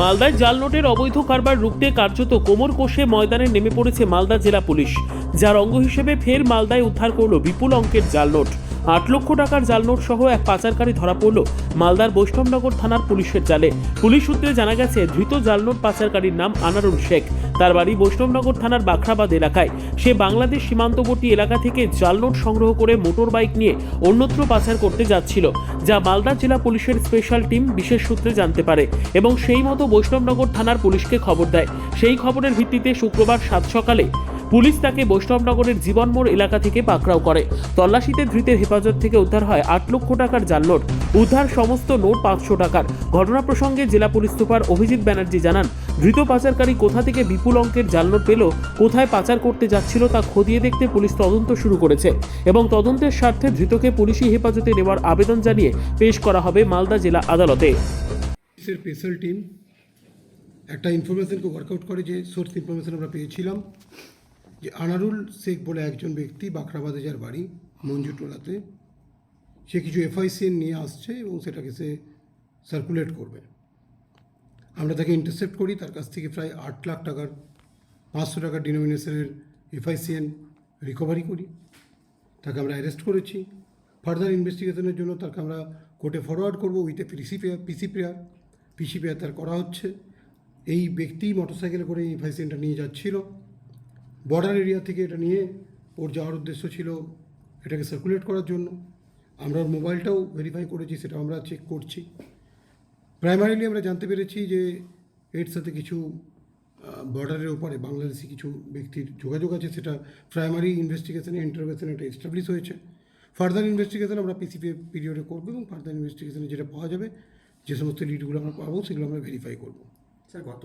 মালদায় জাল নোটের অবৈধ কারবার রুখতে কার্যত কোমর কোষে ময়দানে নেমে পড়েছে মালদা জেলা পুলিশ। যার অঙ্গ হিসেবে ফের মালদায় উদ্ধার করল বিপুল অঙ্কের জাল নোট। আট লক্ষ টাকার জাল নোট সহ এক পাচারকারী ধরা পড়ল মালদার বৈষ্ণবনগর থানার পুলিশের জালে। পুলিশ সূত্রে জানা গেছে, ধৃত জাল নোট পাচারকারীর নাম আনারুল শেখ। তার বাড়ি বৈষ্ণবনগর থানার বাখরাবাদ এলাকায়। সে বাংলাদেশ সীমান্তবর্তী এলাকা থেকে জাল নোট সংগ্রহ করে মোটর বাইক নিয়ে অন্যত্র পাচার করতে যাচ্ছিল, যা মালদা জেলা পুলিশের স্পেশাল টিম বিশেষ সূত্রে জানতে পারে এবং সেই মতো বৈষ্ণবনগর থানার পুলিশকে খবর দেয়। সেই খবরের ভিত্তিতে শুক্রবার সাত সকালে পুলিশ তাকে বৈষ্ণবনগরের জীবনমোড় এলাকা থেকে পাকড়াও করে। তল্লাশিতে ধৃতের হেফাজত থেকে উদ্ধার হয় আট লক্ষ টাকার জাল নোট উদ্ধার সমস্ত নোট পাঁচশো টাকার। ঘটনা প্রসঙ্গে জেলা পুলিশ সুপার অভিজিৎ ব্যানার্জি জানান, ধৃত পাচারকারী কোথা থেকে বিপুল অঙ্কের জাল নোট পেল, কোথায় পাচার করতে যাচ্ছিল তা খতিয়ে দেখতে পুলিশ তদন্ত শুরু করেছে এবং তদন্তের স্বার্থে ধৃতকে পুলিশি হেফাজতে নেওয়ার আবেদন জানিয়ে পেশ করা হবে মালদা জেলা আদালতে। পুলিশের স্পেশাল টিম একটা ইনফরমেশনকে ওয়ার্কআউট করে যে সোর্স ইনফরমেশন আমরা পেয়েছিলাম। যে আনারুল শেখ বলে একজন ব্যক্তি বাখরাবাদে যার বাড়ি মঞ্জুটোলাতে, সে কিছু এফআইসিএন নিয়ে আসছে এবং সেটাকে সে সার্কুলেট করবে। আমরা তাকে ইন্টারসেপ্ট করি, তার কাছ থেকে প্রায় আট লাখ টাকার, পাঁচশো টাকার ডিনোমিনেশনের এফআইসিএন রিকভারি করি। তাকে আমরা অ্যারেস্ট করেছি। ফার্দার ইনভেস্টিগেশনের জন্য তাকে আমরা কোর্টে ফরওয়ার্ড করব with a PC pair PC pair PC pair তার করা হচ্ছে। এই ব্যক্তি মোটরসাইকেলে করে এই ভাইসেনটা নিয়ে যাচ্ছিল। বর্ডার এরিয়া থেকে এটা নিয়ে ওর যাওয়ার উদ্দেশ্য ছিল এটাকে সার্কুলেট করার জন্য। আমরা ওর মোবাইলটাও ভেরিফাই করেছি সেটা আমরা চেক করছি। প্রাইমারিলি আমরা জানতে পেরেছি যে এর সাথে কিছু বর্ডারের ওপারে বাংলাদেশি কিছু ব্যক্তির যোগাযোগ আছে, সেটা প্রাইমারি ইনভেস্টিগেশনে ইন্টারভেশনে এটা এস্টাবলিশ হয়েছে। ফার্দার ইনভেস্টিগেশন আমরা পিসিপি পিরিয়ডে করব এবং ফার্দার ইনভেস্টিগেশনে যেটা পাওয়া যাবে, যে সমস্ত লিডগুলো আমরা পাবো, সেগুলো আমরা ভেরিফাই করব। স্যার, গত